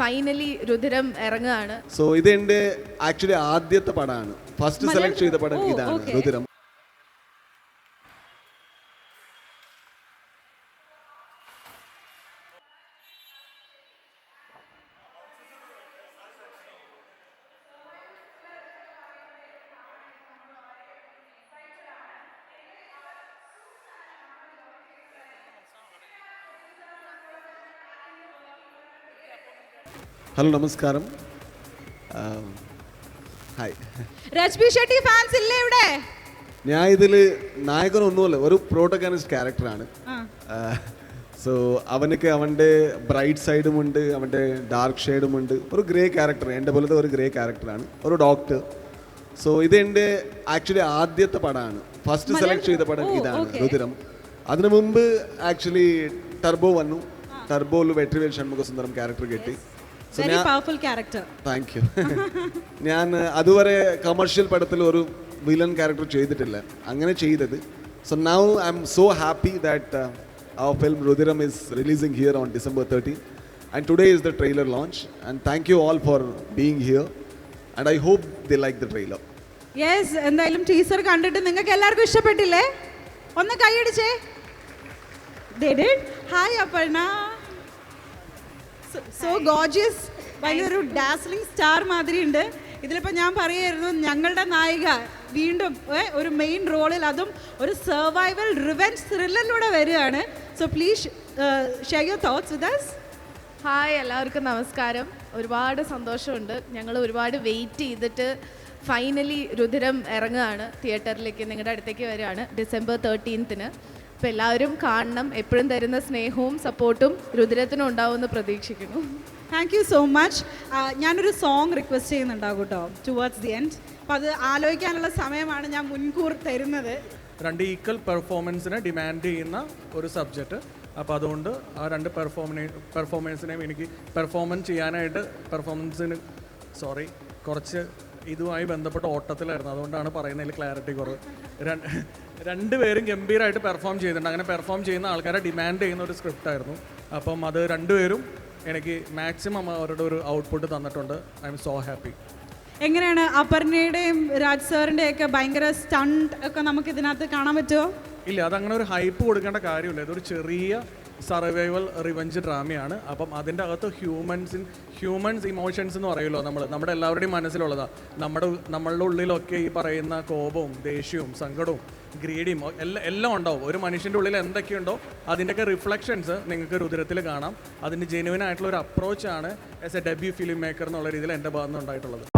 Finally Rudram ഇറങ്ങുകയാണ്. So ഇത് എന്റെ ആക്ച്വലി ആദ്യത്തെ പടമാണ്. ഫസ്റ്റ് സെലക്ട് ചെയ്ത പടം. ഇതാണ് okay. ഹലോ നമസ്കാരം. ഹായ്. രജ്ബി ഷെട്ടി ഫാൻസ് ഇല്ലേ ഇവിടെ? ഞാൻ ഇതിൽ നായകനൊന്നുമല്ല ഒരു പ്രോട്ടഗനിസ്റ്റ് ക്യാരക്ടറാണ് സോ അവനക്ക് അവന്റെ ബ്രൈറ്റ് സൈഡും ഉണ്ട് അവന്റെ ഡാർക്ക് ഷെയ്ഡും ഉണ്ട്. ഒരു ഗ്രേ ക്യാരക്ടർ എന്റെ പോലത്തെ ഒരു ഗ്രേ ക്യാരക്ടറാണ് ഒരു ഡോക്ടർ സോ ഇത് എന്റെ ആക്ച്വലി ആദ്യത്തെ പടമാണ്. ഫസ്റ്റ് സെലക്ട് ചെയ്ത പടം ഇതാണ് രുദ്രം അതിനു മുമ്പ് ആക്ച്വലി ടർബോ വന്നു. ടർബോയിൽ വെട്രിവേൽ ഷൺമുഖസുന്ദരം ക്യാരക്ടർ കിട്ടി. വെരി ഞാൻ പവർഫുൾ ക്യാരക്ടർ താങ്ക് യു ഞാൻ അതുവരെ കമേഴ്ഷ്യൽ പടത്തിൽ ഒരു വില്ലൻ ക്യാരക്ടർ ചെയ്തിട്ടില്ല. അങ്ങനെ ചെയ്തത്. So now I'm so happy that our film Rudhiram is releasing here on December thirteen and today is the trailer launch and thank you all for being here and I hope the like the trailer yes എന്തായാലും teacher കണ്ടിട്ട് നിങ്ങൾക്ക് എല്ലാവർക്കും ഇഷ്ടപ്പെട്ടില്ലേ? ഒന്ന് കൈയടിച്ചേ. Hi Aparna. So gorgeous വലിയൊരു dazzling star മാതിരി ഉണ്ട് ഇതിലിപ്പോൾ ഞാൻ പറയായിരുന്നു ഞങ്ങളുടെ നായിക വീണ്ടും ഒരു മെയിൻ റോളിൽ അതും ഒരു സർവൈവൽ റിവെഞ്ച് ത്രില്ലറിലൂടെ വരികയാണ്. So please share your thoughts with us. Hi എല്ലാവർക്കും നമസ്കാരം. ഒരുപാട് സന്തോഷമുണ്ട്. ഞങ്ങൾ ഒരുപാട് വെയിറ്റ് ചെയ്തിട്ട് ഫൈനലി രുദ്രം ഇറങ്ങുകയാണ്. തിയേറ്ററിലേക്ക് നിങ്ങളുടെ അടുത്തേക്ക് വരികയാണ്. ഡിസംബർ തേർട്ടീൻത്തിന് അപ്പോൾ എല്ലാവരും കാണണം എപ്പോഴും തരുന്ന സ്നേഹവും സപ്പോർട്ടും രുദ്രത്തിനും ഉണ്ടാവുമെന്ന് പ്രതീക്ഷിക്കുന്നു. താങ്ക് യു സോ മച്ച് ഞാനൊരു സോങ് റിക്വസ്റ്റ് ചെയ്യുന്നുണ്ടാകും കേട്ടോ ടുവേർഡ്സ് ദി എൻഡ് അപ്പോൾ അത് ആലോചിക്കാനുള്ള സമയമാണ് ഞാൻ മുൻകൂർ തരുന്നത്. രണ്ട് ഈക്വൽ പെർഫോമൻസിനെ ഡിമാൻഡ് ചെയ്യുന്ന ഒരു സബ്ജക്റ്റ് അപ്പോൾ അതുകൊണ്ട് ആ രണ്ട് പെർഫോമിനെ പെർഫോമൻസിനെയും എനിക്ക് പെർഫോമൻസ് ചെയ്യാനായിട്ട് പെർഫോമൻസിന് സോറി കുറച്ച് ഇതുമായി ബന്ധപ്പെട്ട ഓട്ടത്തിലായിരുന്നു. അതുകൊണ്ടാണ് പറയുന്നതിൽ ക്ലാരിറ്റി കുറവ്. രണ്ട് രണ്ടുപേരും ഗംഭീരമായിട്ട് പെർഫോം ചെയ്തിട്ടുണ്ട്. അങ്ങനെ പെർഫോം ചെയ്യുന്ന ആൾക്കാരെ ഡിമാൻഡ് ചെയ്യുന്ന ഒരു സ്ക്രിപ്റ്റ് ആയിരുന്നു. അപ്പം അത് രണ്ടുപേരും എനിക്ക് മാക്സിമം അവരുടെ ഒരു ഔട്ട്പുട്ട് തന്നിട്ടുണ്ട്. ഐ എം സോ ഹാപ്പി എങ്ങനെയാണ് അപർണയുടെയും രാജ് സാറിന്റെയും ഒക്കെ ഭയങ്കര സ്റ്റണ്ട് ഒക്കെ നമുക്ക് ഇതിനകത്ത് കാണാൻ പറ്റുമോ? ഇല്ല അതങ്ങനെ ഒരു ഹൈപ്പ് കൊടുക്കേണ്ട കാര്യമില്ല. ഇതൊരു ചെറിയ സർവൈവൽ റിവഞ്ച് ഡ്രാമയാണ്. അപ്പം അതിന്റെ അകത്ത് ഹ്യൂമൻസിൻ ഹ്യൂമൻസ് ഇമോഷൻസ് എന്ന് പറയുമല്ലോ നമ്മൾ നമ്മുടെ എല്ലാവരുടെയും മനസ്സിലുള്ളതാണ് നമ്മുടെ നമ്മളുടെ ഉള്ളിലൊക്കെ ഈ പറയുന്ന കോപവും ദേഷ്യവും സങ്കടവും ഗ്രീഡിയും എല്ലാം എല്ലാം ഉണ്ടാവും. ഒരു മനുഷ്യന്റെ ഉള്ളിൽ എന്തൊക്കെയുണ്ടോ അതിന്റെയൊക്കെ റിഫ്ലക്ഷൻസ് നിങ്ങൾക്ക് രുദ്രത്തിൽ കാണാം. അതിന്റെ ജെനുവിൻ ആയിട്ടുള്ള ഒരു അപ്രോച്ചാണ് as a debut film maker എന്നുള്ള രീതിയിൽ എന്റെ ഭാഗത്തുനിന്ന് ഉണ്ടായിട്ടുള്ളത്.